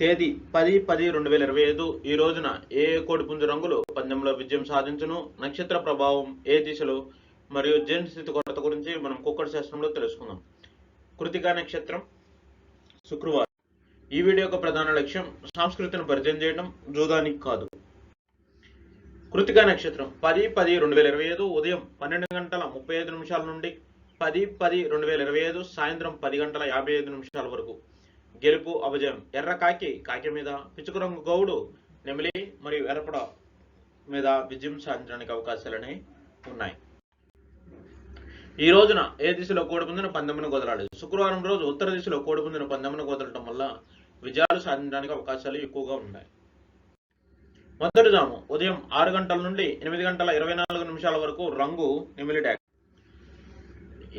తేదీ పది పది రెండు వేల ఇరవై ఐదు. ఈ రోజున ఏ కోడిపుంజు రంగులు పందెంలో విజయం సాధించును? నక్షత్ర ప్రభావం ఏ దిశలో? మరియు జన్ స్థితి కొరత గురించి మనం కుక్కడి శాస్త్రంలో తెలుసుకుందాం. కృతికా నక్షత్రం శుక్రవారం. ఈ వీడియో యొక్క ప్రధాన లక్ష్యం సంస్కృతిని పరిచయం చేయడం జూదానికి కాదు. కృతికా నక్షత్రం పది పది రెండు వేల ఇరవై ఐదు ఉదయం పన్నెండు గంటల ముప్పై ఐదు నిమిషాల నుండి పది పది రెండు వేల ఇరవై ఐదు సాయంత్రం పది గంటల యాభై ఐదు నిమిషాల వరకు. గెలుపు అభజయం ఎర్ర కాకి కాకి మీద పిచుకు రంగు గౌడు నెమిలి మరియు ఎర్రపడ మీద విజయం సాధించడానికి అవకాశాలని ఉన్నాయి. ఈ రోజున ఏ దిశలో కోడిపుందిన పందెమ్మను కుదరాలి శుక్రవారం రోజు ఉత్తర దిశలో కోడిపుందిన పందెమ్మను కుదరటం వల్ల విజయాలు సాధించడానికి అవకాశాలు ఎక్కువగా ఉన్నాయి. మొదటి జాము ఉదయం ఆరు గంటల నుండి ఎనిమిది గంటల ఇరవై నాలుగు నిమిషాల వరకు రంగు నెమిలి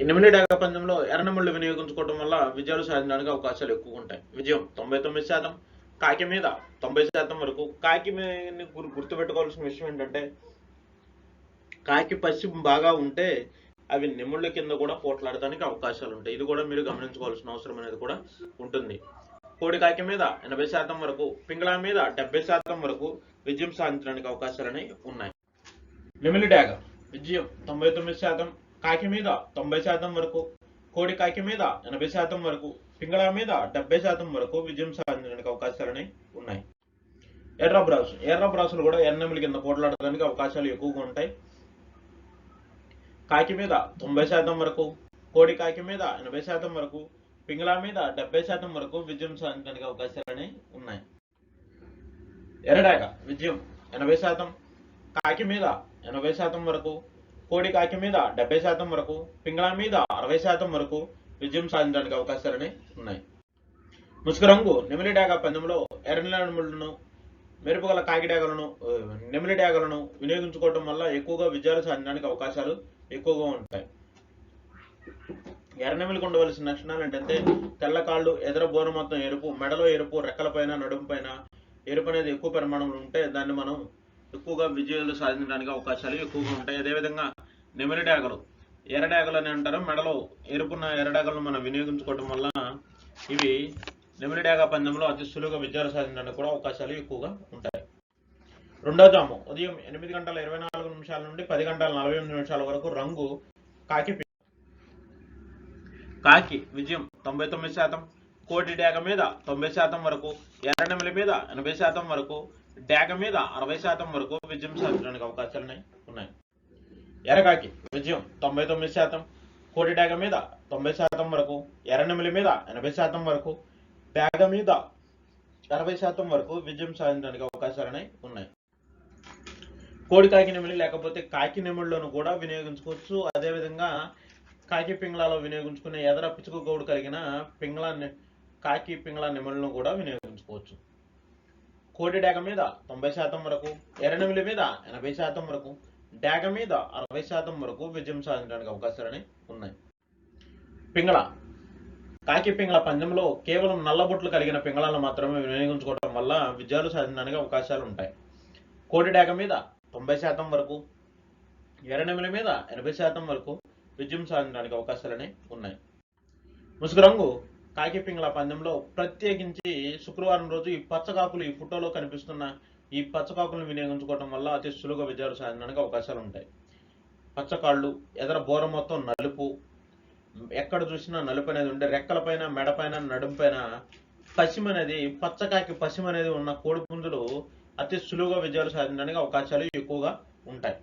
నెమిలి డాగ పందెంలో ఎర్రనెమిళ్ళు వినియోగించుకోవడం వల్ల విజయాలు సాధించడానికి అవకాశాలు ఎక్కువ ఉంటాయి. విజయం తొంభై తొమ్మిది శాతం. కాకి మీద తొంభై శాతం వరకు. కాకి మీద గుర్- గుర్తుపెట్టుకోవాల్సిన విషయం ఏంటంటే కాకి పసి బాగా ఉంటే అవి నెముళ్ళ కింద కూడా పోట్లాడడానికి అవకాశాలు ఉంటాయి. ఇది కూడా మీరు గమనించుకోవాల్సిన అవసరం అనేది కూడా ఉంటుంది. కోడి కాకి మీద ఎనభై శాతం వరకు పింగళా మీద డెబ్బై శాతం వరకు విజయం సాధించడానికి అవకాశాలని ఉన్నాయి. నెమిలి డాగ విజయం తొంభై తొమ్మిది శాతం. కాకి మీద తొంభై శాతం వరకు కోడి కాకి మీద ఎనభై శాతం వరకు పింగళ మీద డెబ్బై శాతం వరకు విజయం సాధించడానికి అవకాశాలని ఉన్నాయి. ఎర్ర బ్రాసు ఎర్ర బ్రాసులు కూడా ఎర్రనెమిలి కింద పోట్లాడడానికి అవకాశాలు ఎక్కువగా ఉంటాయి. కాకి మీద తొంభై శాతం వరకు కోడి కాకి మీద ఎనభై శాతం వరకు పింగళా మీద డెబ్బై శాతం వరకు విజయం సాధించడానికి అవకాశాలని ఉన్నాయి. ఎర్రడాక విజయం ఎనభై శాతం కాకి మీద ఎనభై శాతం వరకు కోడి కాకి మీద డెబ్బై శాతం వరకు పింగళా మీద అరవై శాతం వరకు విజయం సాధించడానికి అవకాశాలని ఉన్నాయి. ముసుగు రంగు నిమిలి డాగ పందెంలో ఎర్రనెములను మెరుపుగల కాకి డాగలను ఆ, నెమిలి డాగలను వినియోగించుకోవడం వల్ల ఎక్కువగా విజయాలు సాధించడానికి అవకాశాలు ఎక్కువగా ఉంటాయి. ఎర్రనెమిలికి ఉండవలసిన లక్షణాలు ఏంటంటే తెల్ల కాళ్ళు ఎదర బోర మొత్తం ఎరుపు మెడలో ఎరుపు రెక్కలపైన నడుము పైన ఎరుపు అనేది ఎక్కువ పరిమాణంలో ఉంటే దాన్ని మనం ఎక్కువగా విజయాలు సాధించడానికి అవకాశాలు ఎక్కువగా ఉంటాయి. అదేవిధంగా నెమిలి డాగలు ఎర్ర అని అంటారు. మెడలో ఎరుపున్న ఎరడాగలను మనం వినియోగించుకోవడం వల్ల ఇవి నెమిలి డాగ పందెంలో అతి సులువుగా విజయాలు సాధించడానికి కూడా అవకాశాలు ఎక్కువగా ఉంటాయి. రెండో జాము. ఉదయం ఎనిమిది గంటల ఇరవై నాలుగు నిమిషాల నుండి పది గంటల నలభై ఎనిమిది నిమిషాల వరకు రంగు కాకి కాకి విజయం తొంభై తొమ్మిది శాతం కోటి డాగ మీద తొంభై శాతం వరకు ఎర్రనెమిలి మీద ఎనభై శాతం వరకు డాగ మీద అరవై శాతం వరకు విజయం సాధించడానికి అవకాశాలు ఎరగాకి విజయం తొంభై తొమ్మిది శాతం కోటి డాగ మీద తొంభై శాతం వరకు ఎర్రనెమిలి మీద ఎనభై శాతం వరకు డాగ మీద అరవై శాతం వరకు విజయం సాధించడానికి అవకాశాలు ఉన్నాయి. కోడి కాకి నెమిలి లేకపోతే కాకి నెమిళ్ళను కూడా వినియోగించుకోవచ్చు. అదేవిధంగా కాకి పింగళాలో వినియోగించుకునే ఎదర పిచుకు గౌడు కలిగిన పింగళా కాకి పింగళ నెమలను కూడా వినియోగించుకోవచ్చు. కోడి డాగ మీద తొంభై శాతం వరకు ఎర్రనెమిలి మీద ఎనభై శాతం వరకు డాగ మీద అరవై శాతం వరకు విజయం సాధించడానికి అవకాశాలని ఉన్నాయి. పింగళ. కాకి పింగళ పందెంలో కేవలం నల్లబొట్లు కలిగిన పింగళాలను మాత్రమే వినియోగించుకోవడం వల్ల విజయాలు సాధించడానికి అవకాశాలు ఉంటాయి. కోడి డేగ మీద తొంభై శాతం వరకు ఎర్రనెమిల మీద ఎనభై శాతం వరకు విజయం సాధించడానికి అవకాశాలని ఉన్నాయి. ముసుగు రంగు. కాకి పింగళ పందెంలో ప్రత్యేకించి శుక్రవారం రోజు ఈ పచ్చకాకులు ఈ ఫోటోలో కనిపిస్తున్న ఈ పచ్చకాకులను వినియోగించుకోవడం వల్ల అతి సులువుగా విజయాలు సాధించడానికి అవకాశాలు ఉంటాయి. పచ్చకాళ్ళు ఎదర బోర మొత్తం నలుపు. ఎక్కడ చూసినా నలుపు అనేది ఉంటే రెక్కలపైన మెడపైన నడుంపైన పశ్చిమ అనేది పచ్చకాకి పశ్చిమ అనేది ఉన్న కోడి పుంజులు అతి సులువుగా విజయాలు సాధించడానికి అవకాశాలు ఎక్కువగా ఉంటాయి.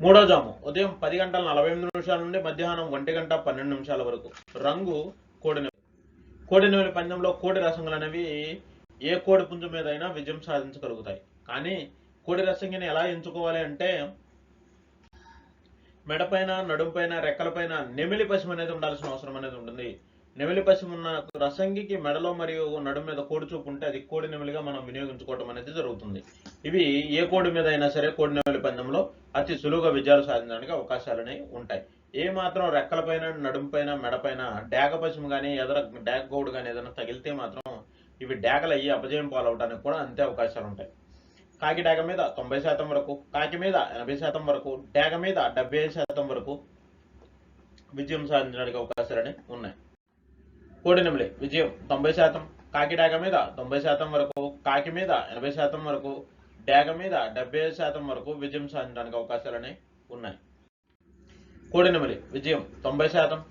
మూడో జాము. ఉదయం పది గంటల నలభై ఎనిమిది నిమిషాల నుండి మధ్యాహ్నం ఒంటి గంట పన్నెండు నిమిషాల వరకు. రంగు కోడినెవలి కోడినెవలి పందెంలో కోడి రసంగులు అనేవి ఏ కోడి పుంజు మీదైనా విజయం సాధించగలుగుతాయి. కానీ కోడి రసంగిని ఎలా ఎంచుకోవాలి అంటే మెడపైన నడుంపైన రెక్కలపైన నెమిలి పశ్చిమ అనేది ఉండాల్సిన అవసరం అనేది ఉంటుంది. నెమిలి పశ్చిమ ఉన్న రసంగికి మెడలో మరియు నడుము మీద కోడి చూపు ఉంటే అది కోడి నెమిలిగా మనం వినియోగించుకోవడం అనేది జరుగుతుంది. ఇవి ఏ కోడి మీద అయినా సరే కోడి నెమిలి పందెంలో అతి సులువుగా విజయాలు సాధించడానికి అవకాశాలు ఉంటాయి. ఏ మాత్రం రెక్కలపైన నడుంపైన మెడపైన డాగ పశ్చిమ కానీ ఎదర డాగ కోడి కానీ ఏదైనా తగిలితే మాత్రం ఇవి డేగలు అయ్యి అపజయం పాలవడానికి కూడా అంతే అవకాశాలు ఉంటాయి. కాకి డేగ మీద తొంభై శాతం వరకు కాకి మీద ఎనభై శాతం వరకు డేగ మీద డెబ్బై శాతం వరకు విజయం సాధించడానికి అవకాశాలని ఉన్నాయి. కోడినెమిలి విజయం తొంభై శాతం కాకి డేగ మీద తొంభై శాతం వరకు కాకి మీద ఎనభై శాతం వరకు డేగ మీద డెబ్బై శాతం వరకు విజయం సాధించడానికి అవకాశాలని ఉన్నాయి. కోడినెమిలి విజయం తొంభై శాతం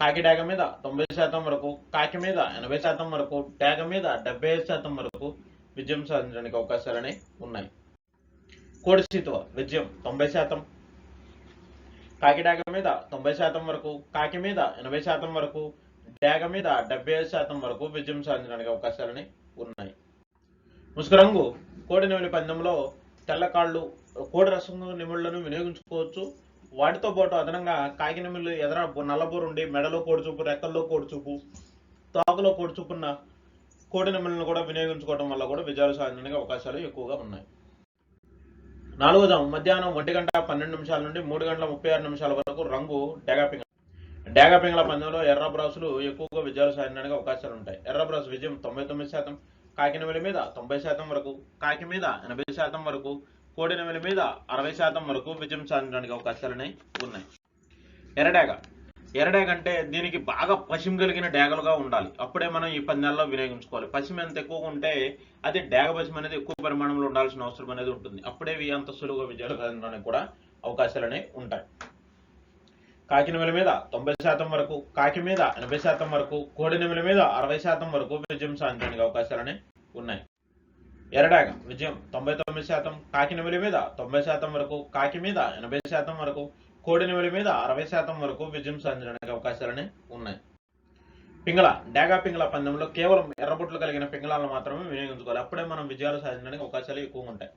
కాకి డాగ మీద తొంభై శాతం వరకు కాకి మీద ఎనభై శాతం వరకు డాగ మీద డెబ్బై ఐదు శాతం వరకు విజయం సాధించడానికి అవకాశాలని ఉన్నాయి. కోడి సీతువ విజయం తొంభై శాతం. కాకి డాగ మీద తొంభై శాతం వరకు కాకి మీద ఎనభై శాతం వరకు డాగ మీద డెబ్బై ఐదు శాతం వరకు విజయం సాధించడానికి అవకాశాలని ఉన్నాయి. ముసుగు రంగు కోడి నెమిలి పందెంలో తెల్లకాళ్ళు కోడి రసం నిమిళ్ళను వినియోగించుకోవచ్చు. వాటితో పాటు అదనంగా కాకినమిల్లు ఎదర నల్లబూరు ఉండి మెడలో కోడిచూపు రెక్కల్లో కోడిచూపు తాకులో కోడిచూపున్న కోడి కూడా వినియోగించుకోవడం వల్ల కూడా విజయాలు సాధించడానికి అవకాశాలు ఎక్కువగా ఉన్నాయి. నాలుగోదాం మధ్యాహ్నం ఒంటి గంట పన్నెండు నిమిషాల నుండి మూడు గంటల ముప్పై ఆరు నిమిషాల వరకు రంగు డేగాపింగ డేగాపింగల పందెంలో ఎర్ర బ్రాసులు ఎక్కువగా విజయాలు సాధించడానికి అవకాశాలు ఉంటాయి. ఎర్రబ్రాసు విజయం తొంభై తొమ్మిది శాతం కాకినమిడి మీద తొంభై శాతం వరకు కాకి మీద ఎనభై శాతం వరకు కోడినెమిలి మీద అరవై శాతం వరకు విజయం సాధించడానికి అవకాశాలని ఉన్నాయి. ఎరడాగ ఎరడేగ అంటే దీనికి బాగా పసిం కలిగిన డాగలుగా ఉండాలి. అప్పుడే మనం ఈ పందాల్లో వినియోగించుకోవాలి. పసిమి ఎంత ఎక్కువగా ఉంటే అది డాగ పసిమి అనేది ఎక్కువ పరిమాణంలో ఉండాల్సిన అవసరం అనేది ఉంటుంది. అప్పుడే ఇవి అంత సులువుగా విజయాలు సాధించడానికి కూడా అవకాశాలనే ఉంటాయి. కాకినెమిల మీద తొంభై శాతం వరకు కాకి మీద ఎనభై శాతం వరకు కోడినెమిల మీద అరవై శాతం వరకు విజయం సాధించడానికి అవకాశాలనే ఉన్నాయి. ఎరడాగ. విజయం తొంభై తొమ్మిది శాతం కాకినెమిలి మీద తొంభై శాతం వరకు కాకి మీద ఎనభై శాతం వరకు కోడినెమిలి మీద అరవై శాతం వరకు విజయం సాధించడానికి అవకాశాలనే ఉన్నాయి. పింగళ డాగా పింగళ పందెంలో కేవలం ఎర్రబొట్లు కలిగిన పింగళాలను మాత్రమే వినియోగించుకోవాలి. అప్పుడే మనం విజయాలు సాధించడానికి అవకాశాలు ఎక్కువగా ఉంటాయి.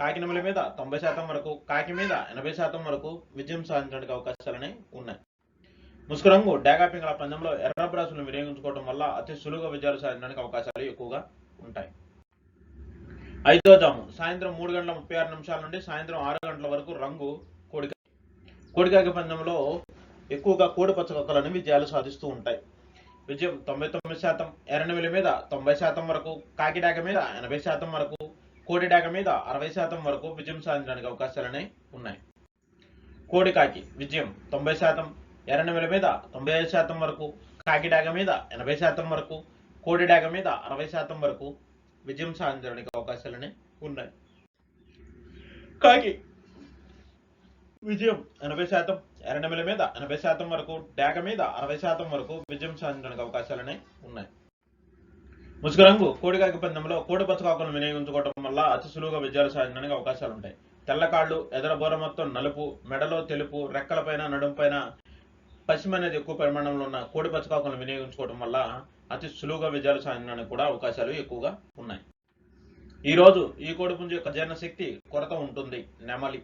కాకినెమిలి మీద తొంభై శాతం వరకు కాకి మీద ఎనభై శాతం వరకు విజయం సాధించడానికి అవకాశాలనే ఉన్నాయి. ముసుకురంగు డాగా పింగళ పందెంలో ఎర్ర బ్రాసులను వినియోగించుకోవడం వల్ల అతి సులువుగా విజయాలు సాధించడానికి అవకాశాలు ఎక్కువగా ఉంటాయి. ఐదో జాము సాయంత్రం మూడు గంటల ముప్పై ఆరు నిమిషాల నుండి సాయంత్రం ఆరు గంటల వరకు రంగు కోడిక కోడికాకి పందెంలో ఎక్కువగా కోడి పచ్చకొక్కలను విజయాలు సాధిస్తూ ఉంటాయి. విజయం తొంభై తొమ్మిది శాతం ఎర్రనవిల మీద తొంభై శాతం వరకు కాకిడాక మీద ఎనభై శాతం వరకు కోడిడాక మీద అరవై శాతం వరకు విజయం సాధించడానికి అవకాశాలనే ఉన్నాయి. కోడికాకి విజయం తొంభై శాతం ఎర్రనవిల మీద తొంభై ఐదు శాతం వరకు కాకిడాక మీద ఎనభై శాతం వరకు కోడిడాక మీద అరవై శాతం వరకు విజయం సాధించడానికి అవకాశాలనే ఉన్నాయి. కాకి విజయం ఎనభై శాతం ఎర్రనెమిల మీద ఎనభై శాతం వరకు డాగ మీద అరవై శాతం వరకు విజయం సాధించడానికి అవకాశాలనే ఉన్నాయి. ముసుగు రంగు కోడికాకి పందెంలో కోడి పచ్చకాకులను వినియోగించుకోవడం వల్ల అతి సులువుగా విజయాలు సాధించడానికి అవకాశాలు ఉంటాయి తెల్లకాళ్ళు ఎదర బోర మొత్తం నలుపు మెడలో తెలుపు రెక్కలపైన నడుంపైన పశ్చిమ అనేది ఎక్కువ పరిమాణంలో ఉన్న కోడి పచ్చకాకులను వినియోగించుకోవడం వల్ల అతి సులువుగా విజయాలు సాధించడానికి కూడా అవకాశాలు ఎక్కువగా ఉన్నాయి. ఈ రోజు ఈ కోడిపుంజు యొక్క జీర్ణ శక్తి కొరత ఉంటుంది. నెమలి.